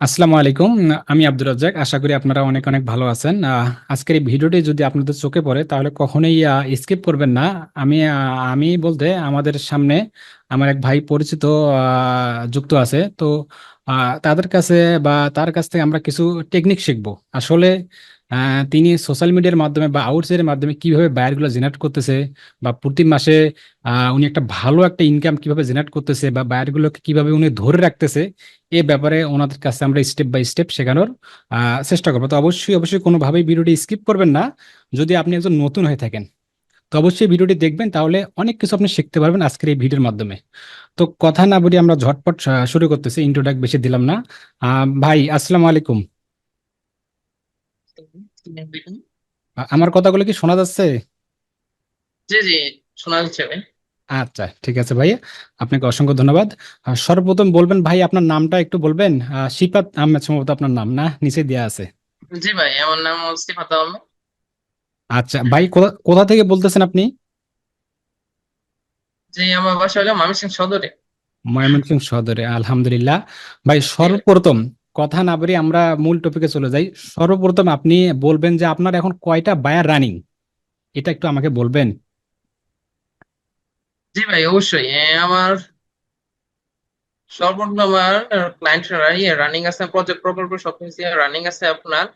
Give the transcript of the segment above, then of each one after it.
আসসালামু আলাইকুম। আমি আব্দুর রাজ্জাক। আশা করি আপনারা অনেক অনেক ভালো আছেন। আজকের এই ভিডিওটি যদি আপনাদের চোখে পড়ে, তাহলে কখনোই স্কিপ করবেন না। আমি আমি বলতে আমাদের সামনে আমার এক ভাই পরিচিত যুক্ত আছে। তো তাদের কাছে বা তার কাছ থেকে আমরা কিছু টেকনিক শিখব। আসলে তিনি সোশ্যাল মিডিয়ার মাধ্যমে বা আউটসাইডের মাধ্যমে কীভাবে বায়ারগুলো জেনারেট করতেছে বা প্রতি মাসে উনি একটা ভালো একটা ইনকাম কীভাবে জেনারেট করতেছে বা বায়ারগুলোকে কীভাবে উনি ধরে রাখতেছে, এ ব্যাপারে ওনাদের কাছে আমরা স্টেপ বাই স্টেপ শেখানোর চেষ্টা করব। তো অবশ্যই অবশ্যই কোনোভাবেই ভিডিওটি স্কিপ করবেন না। যদি আপনি একজন নতুন হয়ে থাকেন, তো অবশ্যই ভিডিওটি দেখবেন, তাহলে অনেক কিছু আপনি শিখতে পারবেন আজকের এই ভিডিওর মাধ্যমে। তো কথা না বলি আমরা ঝটপট শুরু করতেছি ইন্ট্রোডাক বেশি দিলাম না। ভাই, আসসালামু আলাইকুম। আমার কথাগুলো কি শোনা যাচ্ছে? জি জি শোনা যাচ্ছে ভাই। আচ্ছা ঠিক আছে ভাই আপনাকে অসংখ্য ধন্যবাদ। সর্বপ্রথম বলবেন ভাই আপনার নামটা একটু বলবেন। শিফাত আহমেদ সম্ভবত আপনার নাম না? নিচে দেওয়া আছে। জি ভাই আমার নাম সিফাত আহমেদ। আচ্ছা ভাই কোথা কোথা থেকে বলতেছেন আপনি? জি আমার বাসা হলো ময়মনসিংহ সদরে। ময়মনসিংহ সদরে আলহামদুলিল্লাহ। ভাই সর্বপ্রথম কথা না বলে আমরা মূল টপিকে চলে যাই। সর্বপ্রথম আপনি বলবেন যে আপনার এখন কয়টা বায়ার রানিং এটা একটু আমাকে বলবেন। জি ভাই, অবশ্যই। আমার সর্বপ্রথম আমার ক্লায়েন্ট রানিং আছে প্রজেক্ট প্রকল্প সব কিছু রানিং আছে আপনার।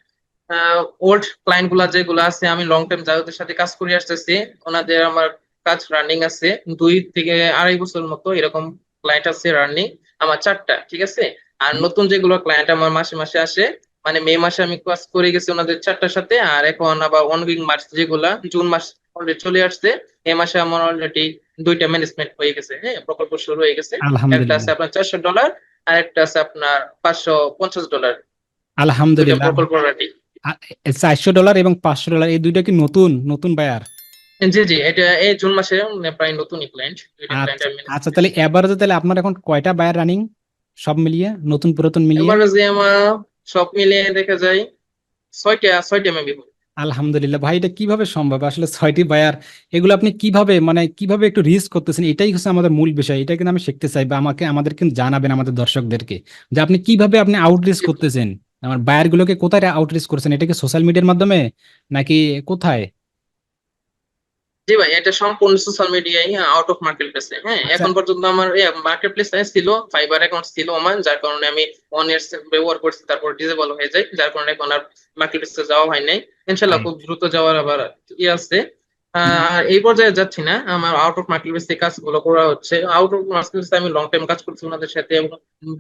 ওল্ড ক্লায়েন্টগুলা যেগুলো আছে, আমি লং টাইম যাদের সাথে কাজ করে আসতেছি, ওনাদের আমার কাজ রানিং আছে। দুই থেকে আড়াই বছর মতো এরকম ক্লায়েন্ট আছে রানিং আমার চারটা, ঠিক আছে? আর নতুন যেগুলো ক্লায়েন্ট আমার মাসে মাসে আসে মানে মে মাসে আমি কাজ করে গেছি ওনাদের চারটার সাথে আর এখন আবার অনগোয়িং মার্চ যেগুলা জুন মাস অলরেডি চলে আসছে এই মাসে আমার অলরেডি দুইটা ম্যানেজমেন্ট হয়ে গেছে হ্যাঁ প্রকল্প শুরু হয়ে গেছে। একটা আছে আপনার চারশো ডলার আর একটা আছে আপনার পাঁচশো পঞ্চাশ ডলার আলহামদুলিল্লাহ। প্রকল্প চারশো ডলার এবং পাঁচশো ডলার এই দুইটা কি নতুন নতুন বায়ার জি জি এটা এই জুন মাসে প্রায় নতুনই ক্লায়েন্ট আচ্ছা আচ্ছা তাহলে এভারেজে তাহলে আপনার এখন কয়টা বায়ার রানিং সব মিলিয়ে নতুন পুরাতন মিলিয়ে? এবারে যে আমার সব মিলিয়ে দেখা যায় ছয়টা ছয়টা মেবি আলহামদুলিল্লাহ। ভাই এটা কীভাবে সম্ভব? আসলে ছয়টি বায়ার এগুলো আপনি কীভাবে মানে কীভাবে একটু রিস্ক করতেছেন? এটাই হচ্ছে আমাদের মূল বিষয়। এটা কিন্তু আমি শিখতে চাই বা আমাকে আমাদের কিন্তু জানাবেন আমাদের দর্শকদেরকে যে আপনি কীভাবে আপনি আউটরিচ করতেছেন? আমার বায়ার গুলোকে কোথায় আউটরিচ করছেন? এটা কি সোশ্যাল মিডিয়ার মাধ্যমে? নাকি কোথায়? জি ভাই এটা সম্পূর্ণ সোশ্যাল মিডিয়ায় আউট অফ মার্কেট প্লেসে হ্যাঁ। আচ্ছা। এখন পর্যন্ত আমার মার্কেট প্লেস ছিল ফাইবার অ্যাকাউন্ট ছিল আমার যার কারণে আমি ওয়ান ইয়ার্স ব্যবহার করছি তারপর ডিজেবল হয়ে যায় যার কারণে এখন আর মার্কেট প্লেসে যাওয়া হয় নাই। ইনশাল্লাহ খুব দ্রুত যাওয়ার আবার ইয়ে আছে। আর এই পর্যায়ে যাচ্ছি না আমার আউট অফ মার্কেট প্লেসে কাজগুলো করা হচ্ছে আউট অফ মার্কেট প্লেসে আমি লং টাইম কাজ করছি ওনাদের সাথে এবং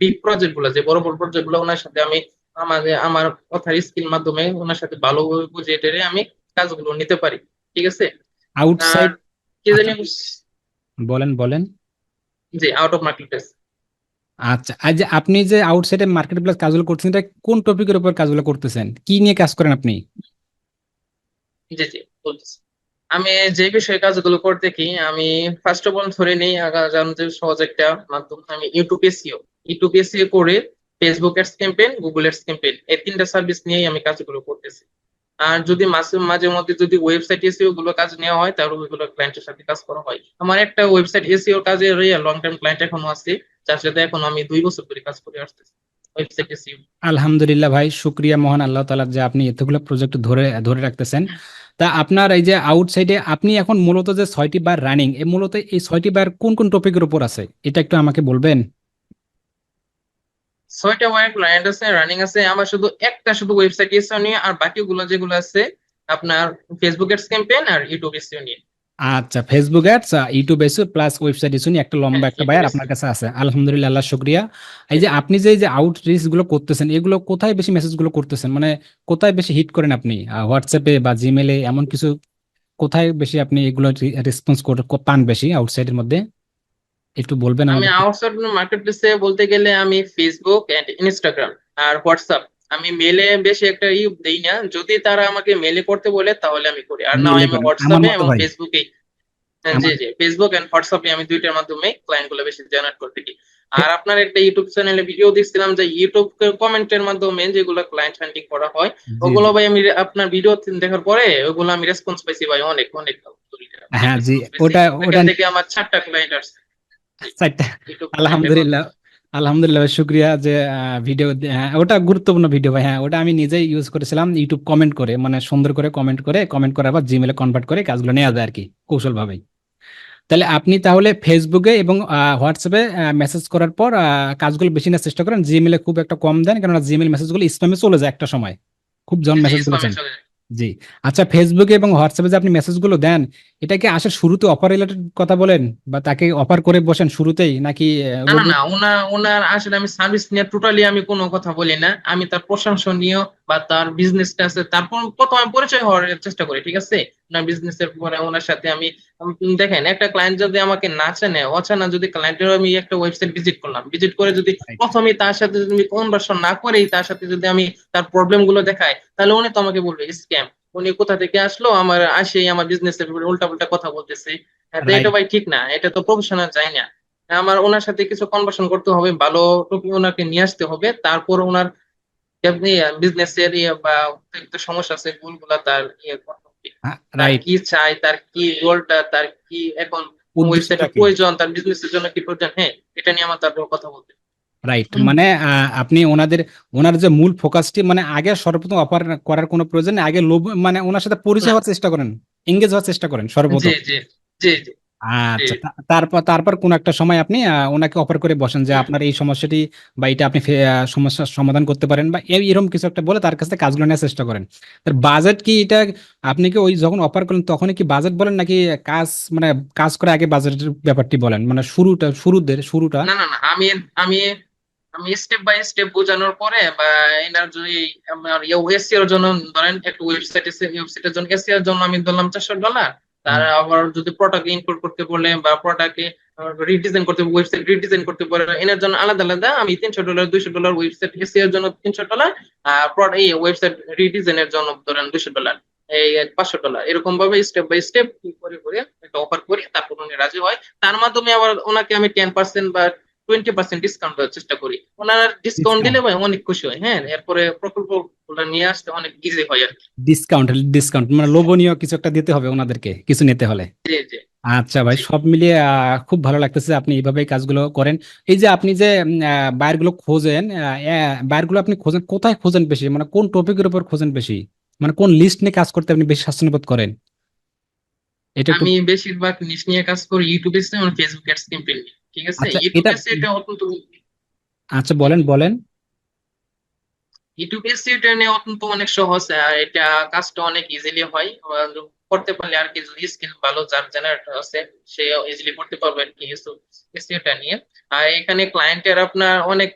বিগ প্রজেক্টগুলো যে বড় বড় প্রজেক্টগুলো ওনার সাথে আমি আমাদের আমার কথার স্কিল মাধ্যমে ওনার সাথে ভালোভাবে বুঝিয়ে টেরে আমি কাজগুলো নিতে পারি ঠিক আছে? আউটসাইড কি জানি বলেন বলেন। জি আউট অফ মার্কেট প্লেস আচ্ছা যে আপনি যে আউটসাইডে মার্কেট প্লেস কাজগুলো করতেছেন এটা কোন টপিকের উপর কাজগুলো করতেছেন? কি নিয়ে কাজ করেন আপনি? জি জি বলতেছি। আমি যে বিষয়ে কাজগুলো করতে কি আমি ফার্স্ট অফ অল ধরে নিই আগা- জানতে সহজ একটা মাধ্যম আমি ইউটিউব এসিও ইউটিউব এসিও করে Facebook ads campaign Google ads campaign এই তিনটা সার্ভিস নিয়েই আমি কাজগুলো করতেছি। আর যদি মাঝে মাঝে মধ্যে যদি ওয়েবসাইট এসিও গুলো কাজ নেওয়া হয়, তাহলে ওইগুলো ক্লায়েন্টের সাথে কাজ করা হয়। আমার একটা ওয়েবসাইট এসিও কাজে লং টার্ম ক্লায়েন্ট এখনও আছে, যার সাথে এখন আমি দুই বছর ধরে কাজ করে আসতেছি আলহামদুলিল্লাহ ভাই, শুক্রিয়া মহান আল্লাহ তাআলা যে আপনি এতগুলো প্রজেক্ট ধরে ধরে রাখতেছেন। তা আপনার এই যে আউটসাইডে আপনি এখন মূলত যে ছয়টি বার রানিং এই মূলত এই ছয়টি বার কোন কোন টপিকের উপর আছে? এটা একটু আমাকে বলবেন? ছয়টা ওয়ার ক্লায়েন্ট আছে রানিং আছে আমার শুধু একটা শুধু ওয়েবসাইট এসিও নিয়ে আর বাকিগুলো যেগুলো আছে আপনার ফেসবুক অ্যাডস ক্যাম্পেইন আর ইউটিউব এসিও নিয়ে। আচ্ছা Facebook ads YouTube SEO plus website SEO নিয়ে একটা লম্বা হ্যাঁ, একটা বায়ার আপনার কাছে আছে। আলহামদুলিল্লাহ আল্লাহ শুক্রিয়া। এই যে আপনি যে যে আউটরিচগুলো করতেছেন এগুলো কোথায় বেশি মেসেজগুলো করতেছেন? মানে কোথায় বেশি হিট করেন আপনি? হোয়াটসঅ্যাপে বা জিমেলে এমন কিছু কোথায় বেশি আপনি এগুলো রেসপন্স পান বেশি আউটসাইডের মধ্যে? একটু বলবেন আমি আউটসাইড মার্কেট প্লেসে বলতে গেলে আমি ফেসবুক এন্ড ইনস্টাগ্রাম আর হোয়াটসঅ্যাপ আমি মেলে বেশি একটা ই দেই না। যদি তারা আমাকে মেলে করতে বলে তাহলে আমি করি। আর না আমি হোয়াটসঅ্যাপে এবং ফেসবুকে জি জি। ফেসবুক এন্ড হোয়াটসঅ্যাপে আমি দুইটার মাধ্যমে ক্লায়েন্টগুলো বেশি জেনারেট করতে কি আর আপনার একটা ইউটিউব চ্যানেলে ভিডিও দেখছিলাম যে ইউটিউব কমেন্টের মাধ্যমে যেগুলো ক্লায়েন্ট হান্টিং করা হয় ওগুলো ভাই আমি আপনার ভিডিও দেখার পরে ওগুলো আমি রেসপন্স পাইছি ভাই অনেক অনেক। হ্যাঁ জি। ওটা ওটা থেকে আমার চারটা ক্লায়েন্ট আসছে। আলহামদুলিল্লাহ আলহামদুলিল্লাহ শুক্রিয়া যে ভিডিও ওটা গুরুত্বপূর্ণ ভিডিও ভাই হ্যাঁ ওটা আমি নিজেই ইউজ করেছিলাম ইউটিউব কমেন্ট করে মানে সুন্দর করে কমেন্ট করে কমেন্ট করে আবার জিমেলে কনভার্ট করে কাজগুলো নেওয়া যায় আর কি কৌশল ভাবেই তাহলে আপনি তাহলে ফেসবুকে এবং হোয়াটসঅ্যাপে মেসেজ করার পর আহ, কাজগুলো বেশি নেওয়ার চেষ্টা করেন। জিমেলে খুব একটা কম দেন কেননা জিমেল মেসেজগুলো স্প্যামে চলে যায় একটা সময়। খুব জন মেসেজ করেছেন। চলে যায়। জি। আচ্ছা ফেসবুকে এবং হোয়াটসঅ্যাপে যে আপনি মেসেজগুলো দেন এটা কি আসার শুরুতে অফার রিলেটেড কথা বলেন? বা তাকে অফার করে বসেন শুরুতেই? নাকি না না ওনা না ওনার ওনার আসলে আমি সার্ভিস নিয়ে টোটালি আমি কোনো কথা বলি না। আমি তার প্রশংসনীয় বা তার বিজনেসটা আছে তারপর প্রথম আমি পরিচয় হওয়ার চেষ্টা করি ঠিক আছে? ওনার বিজনেস এর পরে ওনার সাথে আমি দেখেন একটা ক্লায়েন্ট যদি আমাকে না চেনে অচেনা যদি ক্লায়েন্টের আমি একটা ওয়েবসাইট ভিজিট করলাম। ভিজিট করে যদি প্রথমে তার সাথে যদি আমি কনভার্সন না করেই তার সাথে যদি আমি তার প্রবলেমগুলো দেখাই তাহলে উনি তো আমাকে বলবে স্ক্যাম উনি কোথা থেকে আসলো? আমার আসেই আমার বিজনেস এর উল্টা পাল্টা কথা বলতেছে। হ্যাঁ, এটা ভাই ঠিক না এটা তো প্রফেশনাল যায় না। আমার ওনার সাথে কিছু কনভার্সন করতে হবে ভালো টপিক ওনাকে নিয়ে আসতে হবে তারপর ওনার বিজনেস এর ইয়ে বা সমস্যা আছে ভুলগুলা তার ইয়ে হ্যাঁ, রাইট কি চাই তার কি গোলটা তার কি এখন ওয়েবসাইটের প্রয়োজন তার বিজনেসের জন্য কি প্রয়োজন হ্যাঁ এটা নিয়ে আমার তারপর কথা বলতে। রাইট মানে আহ, আপনি ওনাদের ওনার যে মূল ফোকাসটি মানে আগে সর্বপ্রথম অফার করার কোনো প্রয়োজন নেই আগে লোভ মানে ওনার সাথে পরিচয় হওয়ার চেষ্টা করেন এঙ্গেজ হওয়ার চেষ্টা করেন সর্বপ্রথম। জি জি জি। আচ্ছা তারপর তারপর কোন একটা সময় আপনি ওনাকে অফার করে বসেন যে আপনার এই সমস্যাটি বা এটা আপনি সমস্যার সমাধান করতে পারেন বা এরকম কিছু একটা বলে তার কাছ থেকে কাজগুলো নেওয়ার চেষ্টা করেন। তার বাজেট কি এটা আপনি কি ওই যখন অফার করেন তখনই কি বাজেট বলেন নাকি কাজ মানে কাজ করে আগে বাজেটের ব্যাপারটি বলেন? মানে শুরুটা শুরুদের শুরুটা? না না না আমি আমি আমি স্টেপ বাই স্টেপ বোঝানোর পরে বা এনার যদি আমার এসিওর জন্য ধরেন একটা ওয়েবসাইট ওয়েবসাইটের জন্য এসিওর জন্য আমি ধরলাম চারশো ডলার তার আবার যদি প্রোডাক্ট ইনক্লুড করতে বলে বা প্রোডাক্টে রিডিজাইন করতে ওয়েবসাইট রিডিজাইন করতে পারে এনার জন্য আলাদা আলাদা, আমি তিনশো ডলার দুইশো ডলার ওয়েবসাইট এসিওর জন্য তিনশো ডলার আর এই ওয়েবসাইট রিডিজাইনের জন্য ধরেন দুইশো ডলার এই পাঁচশো ডলার এরকম ভাবে স্টেপ বাই স্টেপ করে করে একটা অফার করি তারপর উনি রাজি হয়। তার মাধ্যমে আবার ওনাকে আমি টেন পার্সেন্ট বা টোয়েন্টি পার্সেন্ট ডিসকাউন্ট দেওয়ার চেষ্টা করি। ওনার ডিসকাউন্ট দিলে ভাই অনেক খুশি হয় হ্যাঁ এরপরে প্রকল্প নিয়ে আসতে অনেক ইজি হয় আর কি। ডিসকাউন্ট ডিসকাউন্ট মানে লোভনীয় কিছু একটা দিতে হবে ওনাদেরকে কিছু নিতে হলে। জি জি। আচ্ছা ভাই সব মিলিয়ে খুব ভালো লাগতেছে আপনি এইভাবে কাজগুলো করেন। এই যে আপনি যে বায়ারগুলো খোঁজেন বায়ারগুলো আপনি খোঁজেন কোথায় খোঁজেন বেশি? মানে কোন টপিকের উপর খোঁজেন বেশি? মানে কোন লিস্ট নিয়ে কাজ করতে আপনি বেশি স্বাচ্ছন্দ্য করেন? এটা আমি বেশিরভাগ নিশ নিয়ে কাজ করি ইউটিউবে এবং ফেসবুক অ্যাডস ক্যাম্পেইন নিয়ে। ঠিক আছে? আচ্ছা, ইউটিউবে এটা- এটা অত্যন্ত আচ্ছা বলেন বলেন। ইউটিউবে এটা নিয়ে অত্যন্ত অনেক সহজ আর এটা কাজটা অনেক ইজিলি হয়। করতে পারলে আর কি যদি স্কিল ভালো যার জেনারেটর আছে সে ইজিলি করতে পারবে আর কি এসিওটা নিয়ে। আর এখানে ক্লায়েন্টের আপনার অনেক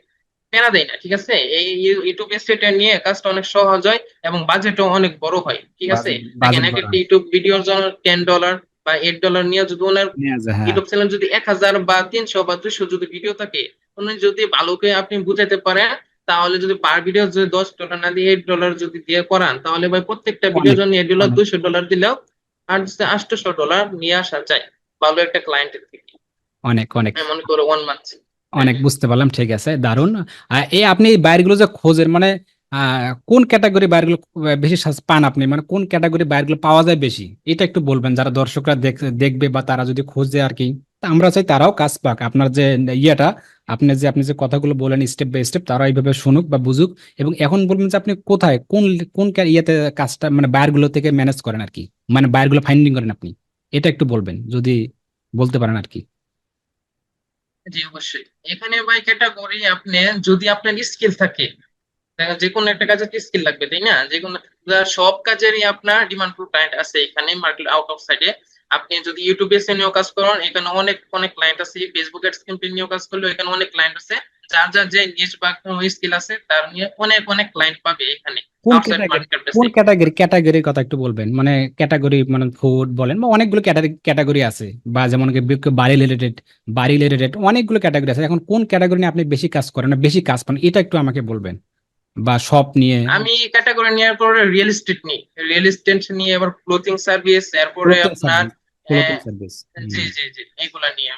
প্যারা দেয় না ঠিক আছে? এই ইউটিউব এসিওটা নিয়ে কাজটা অনেক সহজ হয় এবং বাজেটও অনেক বড় হয় ঠিক আছে? বড় একটা ইউটিউব ভিডিওর জন্য টেন ডলার বা এইট ডলার নিয়ে যদি ওনার ইউটিউব চ্যানেল যদি এক হাজার বা তিনশো বা দুশো যদি ভিডিও থাকে উনি যদি ভালো করে আপনি বুঝাইতে পারেন তাহলে যদি পার ভিডিও যদি দশ ডলার না দিয়ে এইট ডলার যদি দিয়ে করান তাহলে ভাই প্রত্যেকটা ভিডিও জন্য এইট ডলার। দুশো ডলার দিলেও আর আটশো ডলার নিয়ে আসা যায় ভালো একটা ক্লায়েন্টের থেকে। অনেক অনেক। মনে করো ওয়ান মান্থ অনেক বুঝতে পারলাম ঠিক আছে দারুণ এই আপনি বাইরগুলো যে খোঁজের মানে কোন ক্যাটাগরি বাইরগুলো বেশি পান আপনি? মানে কোন ক্যাটাগরি বাইরগুলো পাওয়া যায় বেশি? এটা একটু বলবেন, যারা দর্শকরা দেখ- দেখবে বা তারা যদি খোঁজে আর কি। আমরা চাই তারাও কাজ পাক। আপনার যে ইয়েটা, আপনি যে আপনি যে কথাগুলো বলেন স্টেপ বাই স্টেপ তারা এইভাবে শুনুক বা বুঝুক। এবং এখন বলবেন যে আপনি কোথায়? কোন কোন ইয়েতে কাজটা মানে বাইরগুলো থেকে ম্যানেজ করেন আর কি? মানে বাইরগুলো ফাইন্ডিং করেন আপনি? এটা একটু বলবেন, যদি বলতে পারেন আর কি। জি, অবশ্যই। এখানে ভাই ক্যাটাগরি আপনি, যদি আপনার স্কিল থাকে যে কোনো একটা কাজের স্কিল লাগবে তাই না? যে কোনো সব কাজেরই আপনার ডিমান্ড ফুল ক্লায়েন্ট আছে এখানে মার্কেট আউট অফ সাইডে আপনি যদি ইউটিউবে এসে নিয়েও কাজ করেন এখানে অনেক অনেক ক্লায়েন্ট আছে। ফেসবুক অ্যাডস ক্যাম্পেইন নিয়েও কাজ করলে এখানে অনেক ক্লায়েন্ট আছে। যার যার যে নিশ বা স্কিল আছে তার নিয়ে অনেক অনেক ক্লায়েন্ট পাবে এখানে। কোন ক্যাটাগরি ক্যাটাগরি ক্যাটাগরির কথা একটু বলবেন? মানে ক্যাটাগরি মানে ফুড বলেন বা অনেকগুলো ক্যাটাগরি আছে। বা যেমন বাড়ি রিলেটেড বাড়ি রিলেটেড অনেকগুলো ক্যাটাগরি আছে। এখন কোন ক্যাটাগরি নিয়ে আপনি বেশি কাজ করেন না বেশি কাজ পান এটা একটু আমাকে বলবেন। বা শপ নিয়ে? আমি ক্যাটাগরি নেওয়ার পরে রিয়েল এস্টেট নিই। রিয়েল এস্টেট নিয়ে এবার ক্লোথিং সার্ভিস এরপরে আপনার সার্ভিস জি জি জি এইগুলা নিয়ে।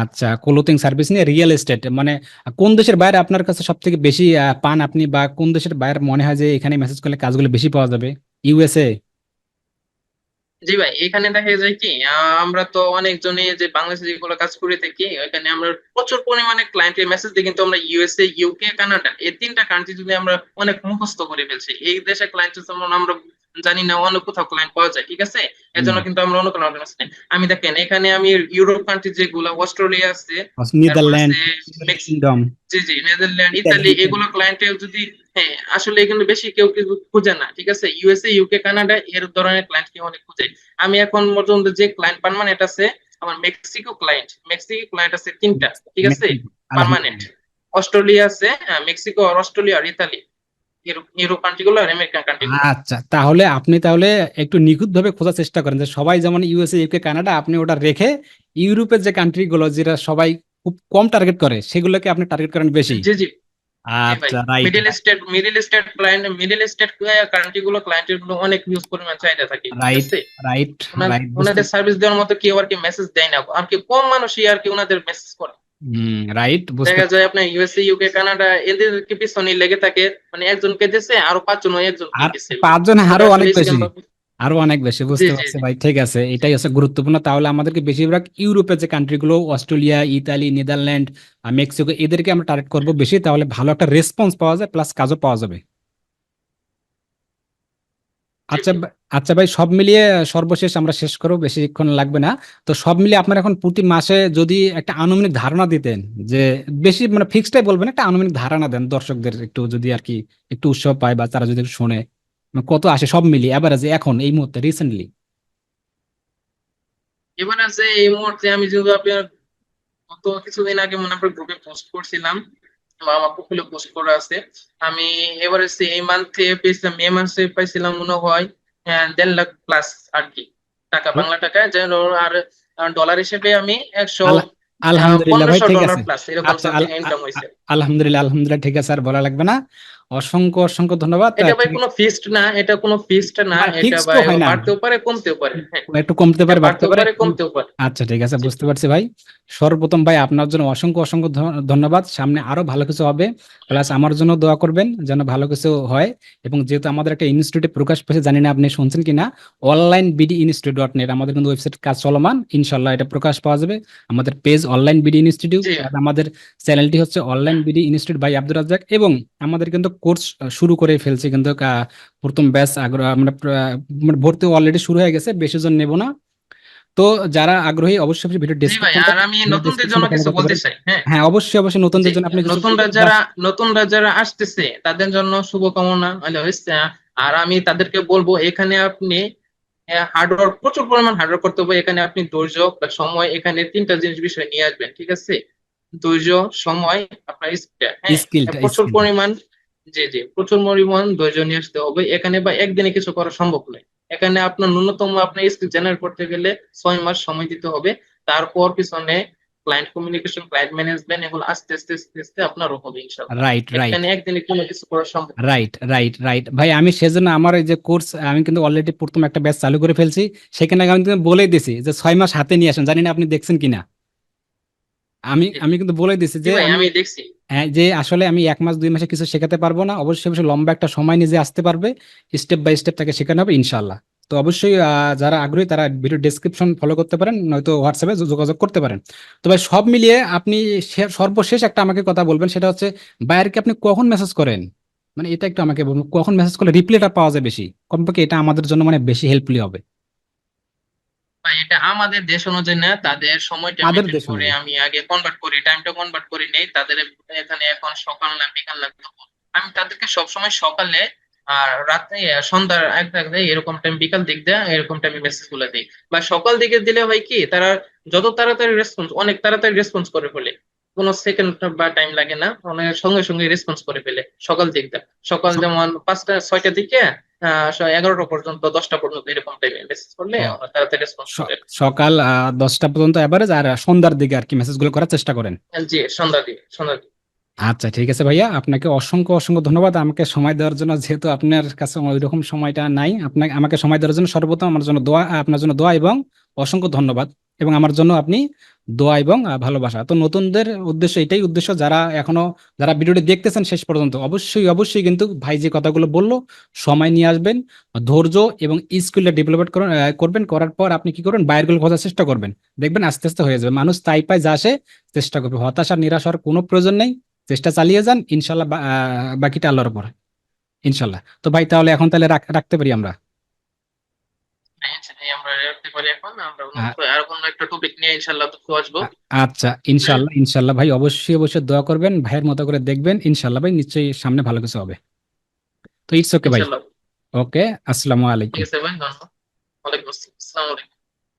আচ্ছা ক্লোথিং সার্ভিস নিয়ে রিয়েল এস্টেট মানে কোন দেশের বাইরে আপনার কাছে সব থেকে বেশি পান আপনি বা কোন দেশের বাইরে মনে হয় যে এখানে মেসেজ করলে কাজগুলো বেশি পাওয়া যাবে? ইউএসএ জি ভাই এখানে দেখা যায় কি আমরা তো অনেকজনই যে বাংলাদেশে যেগুলো কাজ করে থাকি এখানে আমরা প্রচুর পরিমাণে ক্লায়েন্টের মেসেজ দিই কিন্তু আমরা ইউএসএ ইউকে কানাডা এই তিনটা কান্ট্রি যদি আমরা অনেক মুখস্থ করে ফেলছি এই দেশে ক্লায়েন্ট যেমন আমরা জানি না অন্য কোথাও ক্লায়েন্ট পাওয়া যায় ঠিক আছে? এর জন্য কিন্তু আমরা অন্য কোনো আমি দেখেন এখানে আমি ইউরোপ কান্ট্রি যেগুলো অস্ট্রেলিয়া আছে নেদারল্যান্ড কিংডম জি জি নেদারল্যান্ড ইতালি। এগুলো ক্লায়েন্টের যদি হ্যাঁ আসলে এখানে বেশি কেউ কিন্তু খুঁজে না ঠিক আছে? ইউএসএ ইউকে কানাডা এর ধরনের ক্লায়েন্ট কেউ অনেক খুঁজে আমি এখন পর্যন্ত যে ক্লায়েন্ট পার্মানেন্ট আছে আমার মেক্সিকো ক্লায়েন্ট মেক্সিকো ক্লায়েন্ট আছে তিনটা ঠিক আছে? পার্মানেন্ট অস্ট্রেলিয়া আছে মেক্সিকো আর অস্ট্রেলিয়া আর ইতালি। আচ্ছা তাহলে আপনি তাহলে একটু নিখুঁত ভাবে খোঁজার চেষ্টা করেন যে সবাই যেমন ইউএসএ ইউকে কানাডা আপনি ওটা রেখে ইউরোপের যে কান্ট্রি গুলো যেটা সবাই খুব কম টার্গেট করে সেগুলোকে আপনি টার্গেট করেন বেশি। জি জি। Middle state middle state client middle state country গুলো ক্লায়েন্টেরগুলো অনেক পরিমাণ চাহিদা থাকে রাইট ওনাদের সার্ভিস দেওয়ার মতো কেউ আর কি মেসেজ দেয় না। আর কি কম মানুষই আর কি ওনাদের মেসেজ করে। রাইট দেখা যায় আপনার ইউএসএ ইউকে কানাডা এদের কি পিছনে লেগে থাকে মানে একজনকে আরও পাঁচজন একজন পাঁচজন আরও অনেক বেশি আরও অনেক বেশি বুঝতে পারছি ভাই ঠিক আছে এটাই হচ্ছে গুরুত্বপূর্ণ। তাহলে আমাদেরকে বেশিরভাগ ইউরোপের যে কান্ট্রি গুলো অস্ট্রেলিয়া ইতালি নেদারল্যান্ড মেক্সিকো এদেরকে আমরা টার্গেট করব বেশি তাহলে ভালো একটা রেসপন্স পাওয়া যায় প্লাস কাজও পাওয়া যাবে। আচ্ছা আচ্ছা ভাই সব মিলিয়ে সর্বশেষ আমরা শেষ করব বেশিক্ষণ লাগবে না। তো সব মিলিয়ে আপনার এখন প্রতি মাসে যদি একটা আনুমানিক ধারণা দিতেন যে বেশি মানে ফিক্সডটাই বলবেন একটা আনুমানিক ধারণা দেন দর্শকদের একটু যদি আর কি একটু উৎসাহ পায় বা তারা যদি একটু শোনে। কত আসে সব মিলিয়ে? এভারেজে এখন এই মুহূর্তে রিসেন্টলি এবার আছে এই মুহূর্তে আমি যেহেতু আপনার গত কিছুদিন আগে মনে হয় গ্রুপে পোস্ট করছিলাম আমার প্রোফাইলে পোস্ট করা আছে। আমি এবারে এই মান্থে পেয়েছিলাম মে মাসে পাইছিলাম মনে হয় আহ, দেড় লাখ প্লাস আর কি। টাকা বাংলা টাকা যেন আর ডলার হিসেবে আমি একশো আলহামদুলিল্লাহ ভাই ঠিক আছে। আচ্ছা, আলহামদুলিল্লাহ আলহামদুলিল্লাহ ঠিক আছে আর বলা লাগবে না। অসংখ্য অসংখ্য ধন্যবাদ। এটা ভাই কোনো ফিক্সড না এটা কোনো ফিক্সড না এটা ভাই বাড়তেও পারে কমতেও পারে হ্যাঁ। একটু কমতে পারে বাড়তে পারে? কমতেও পারে। আচ্ছা ঠিক আছে বুঝতে পারছি ভাই। সর্বপ্রথম ভাই আপনার জন্য অসংখ্য অসংখ্য ধন্যবাদ। সামনে আরও ভালো কিছু হবে। প্লাস আমার জন্য দোয়া করবেন যেন ভালো কিছু হয়। এবং যেহেতু আমাদের একটা ইনস্টিটিউটে প্রকাশ পেয়েছে জানি না আপনি শুনছেন কিনা online BD institute dot net আমাদের কিন্তু ওয়েবসাইট কাজ চলমান। ইনশাল্লাহ এটা প্রকাশ পাওয়া যাবে। আমাদের পেজ অনলাইন বিডি ইনস্টিটিউট আর আমাদের চ্যানেলটি হচ্ছে online BD institute by Abdur Razzak এবং আমাদের কিন্তু কোর্স শুরু করে ফেলছে। কিন্তু প্রথম ব্যাচ আগ্রহ আমরা মানে ভর্তি অলরেডি শুরু হয়ে গেছে বেশি জন নেব না। তো যারা আগ্রহী অবশ্যই ভিডিও আর আমি নতুনদের জন্য কিছু বলতে চাই হ্যাঁ। হ্যাঁ অবশ্যই অবশ্যই নতুনদের জন্য আপনি নতুনরা যারা নতুনরা যারা আসতেছে তাদের জন্য শুভকামনা আর আমি তাদেরকে বলব এখানে আপনি হার্ডওয়ার্ক প্রচুর পরিমাণ হার্ডওয়ার্ক করতে হবে। এখানে আপনি ধৈর্য সময় এখানে তিনটা জিনিস বিষয় নিয়ে আসবেন ঠিক আছে? ধৈর্য সময় আপনার স্কিল হ্যাঁ? টা, প্রচুর পরিমাণ জি জি প্রচুর পরিমাণ ধৈর্য নিয়ে আসতে হবে। এখানে বা একদিনে কিছু করা সম্ভব নয়। এখানে আপনার ন্যূনতম আপনার স্কিল জেনারেট করতে গেলে ছয় মাস সময় দিতে হবে। তারপর পিছনে ক্লায়েন্ট কমিউনিকেশন ক্লায়েন্ট ম্যানেজমেন্ট এগুলো আস্তে আস্তে আস্তে আস্তে আপনারও হবে ইনশাআল্লাহ। রাইট রাইট এখানে একদিনে কোনো কিছু করা সম্ভব রাইট রাইট রাইট ভাই আমি সেজন্য আমার এই যে কোর্স আমি কিন্তু অলরেডি প্রথম একটা ব্যাচ চালু করে ফেলছি। সেখানে আমি বলেই দিছি যে ছয় মাস হাতে নিয়ে আসেন। জানি না আপনি দেখছেন কিনা। আমি আমি কিন্তু বলে দিছি যে আমি- দেখছি। হ্যাঁ যে আসলে আমি এক মাস দুই মাসে কিছু শেখাতে পারব না। অবশ্যই অবশ্যই লম্বা একটা সময় নিজে আসতে পারবে। স্টেপ বাই স্টেপ তাকে শেখানো হবে ইনশাল্লাহ তো অবশ্যই যারা আগ্রহী তারা ভিডিও ডেসক্রিপশন ফলো করতে পারেন নয়তো হোয়াটসঅ্যাপে যোগাযোগ করতে পারেন। তো ভাই সব মিলিয়ে আপনি সর্বশেষ একটা আমাকে কথা বলবেন সেটা হচ্ছে বাইরকে আপনি কখন মেসেজ করেন? মানে এটা একটু আমাকে বলুন কখন মেসেজ করলে রিপ্লাইটা পাওয়া যায় বেশি? কমপক্ষে এটা আমাদের জন্য মানে বেশি হেল্পফুলি হবে। ভাই এটা আমাদের দেশ অনুযায়ী না তাদের সময়টা তাদের দেশ করে আমি আগে কনভার্ট করি টাইমটা কনভার্ট করে নেই তাদের এখানে এখন সকাল না বিকাল না আমি তাদেরকে সবসময় সকালে আর রাতে সন্ধ্যার এক দেয় এরকম টাইম বিকাল দিক দেয় এরকম টাইমে মেসেজগুলো দিই। বা সকাল দিকে দিলে হয় কি তারা যত তাড়াতাড়ি রেসপন্স অনেক তাড়াতাড়ি রেসপন্স করে ফেলে। কোনো সেকেন্ড বা টাইম লাগে না অনেক সঙ্গে সঙ্গে রেসপন্স করে ফেলে সকাল দিক দেয়। সকাল যেমন পাঁচটা ছয়টা দিকে এগারোটা পর্যন্ত দশটা পর্যন্ত এরকম টাইমে মেসেজ করলে হ্যাঁ। তাড়াতাড়ি রেসপন্স করে সকাল দশটা পর্যন্ত অ্যাভারেজ আর সন্ধ্যার দিকে আর কি মেসেজগুলো করার চেষ্টা করেন। জি সন্ধ্যা দিকে সন্ধ্যা দিকে। আচ্ছা ঠিক আছে ভাইয়া। আপনাকে অসংখ্য অসংখ্য ধন্যবাদ। আমাকে সময় দেওয়ার জন্য যেহেতু আপনার কাছে ওই রকম সময়টা নাই আপনাকে আমাকে সময় দেওয়ার জন্য সর্বপ্রথম আমার জন্য দোয়া আপনার জন্য দোয়া এবং অসংখ্য ধন্যবাদ। এবং আমার জন্য আপনি দোয়া এবং ভালোবাসা। তো নতুনদের উদ্দেশ্য এটাই উদ্দেশ্য, যারা এখনও, যারা ভিডিওটি দেখতেছেন শেষ পর্যন্ত, অবশ্যই অবশ্যই কিন্তু ভাই যে কথাগুলো বলল, সময় নিয়ে আসবেন, ধৈর্য এবং স্কিলটা ডেভেলপমেন্ট করবেন, করার পর আপনি কি করবেন বাইরগুলো খোঁজার চেষ্টা করবেন। দেখবেন আস্তে আস্তে হয়ে যাবে। মানুষ তাই পায় যা আসে চেষ্টা করবে। হতাশা, নিরাশ হওয়ার কোনো প্রয়োজন নেই। চেষ্টা চালিয়ে যান, ইনশাল্লাহ বাকিটা আল্লাহর উপর। ইনশাল্লাহ। তো ভাই তাহলে এখন তাহলে রাখতে পারি আমরা? আচ্ছা ইনশাল্লাহ ইনশাল্লাহ ভাই অবশ্যই অবশ্যই দোয়া করবেন ভাইয়ের মতো করে দেখবেন ইনশাল্লাহ ভাই নিশ্চয়ই সামনে ভালো কিছু হবে। তো ইটস ওকে ভাই। ওকে আসসালামু আলাইকুম। ওয়ালাইকুম আসসালাম।